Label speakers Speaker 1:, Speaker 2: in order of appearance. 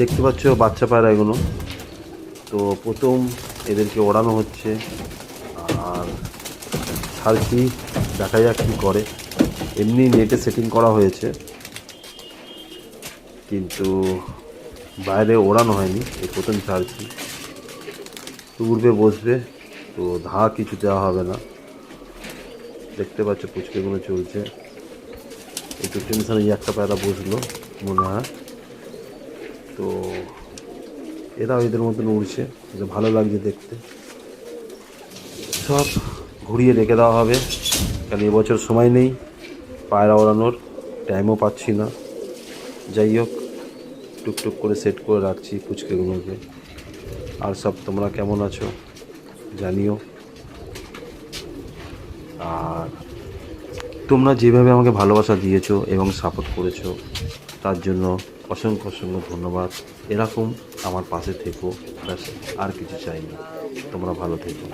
Speaker 1: দেখতে পাচ্ছ বাচ্চা পায়রা এগুলো তো প্রথম এদেরকে ওড়ানো হচ্ছে, আর ছাড়ছি, দেখা যাক কী করে। এমনি নেটে সেটিং করা হয়েছে, কিন্তু বাইরে ওড়ানো হয়নি, এই প্রথম ছাড়ছি। উড়বে বসবে, তো ধা কিছু দেওয়া হবে না। দেখতে পাচ্ছ পুচকেগুলো চলছে। একটু টেনশনে একটা পায়রা বসল, মনে হয়। তো এরাও এদের মতন উড়ছে ভালো লাগছে দেখতে। সব ঘুরিয়ে রেখে দেওয়া হবে। কারণ এবছর সময় নেই, পায়রা ওড়ানোর টাইমও পাচ্ছি না। যাই হোক, টুকটুক করে সেট করে রাখছি ফুচকেগুলোকে আর সব তোমরা কেমন আছো জানিও। আর তোমরা যেভাবে আমাকে ভালোবাসা দিয়েছ এবং সাপোর্ট করেছ, তার জন্য অসংখ্য অসংখ্য ধন্যবাদ। এরকম আমার পাশে থেকো আর কিছু চাই না। তোমরা ভালো থেকো।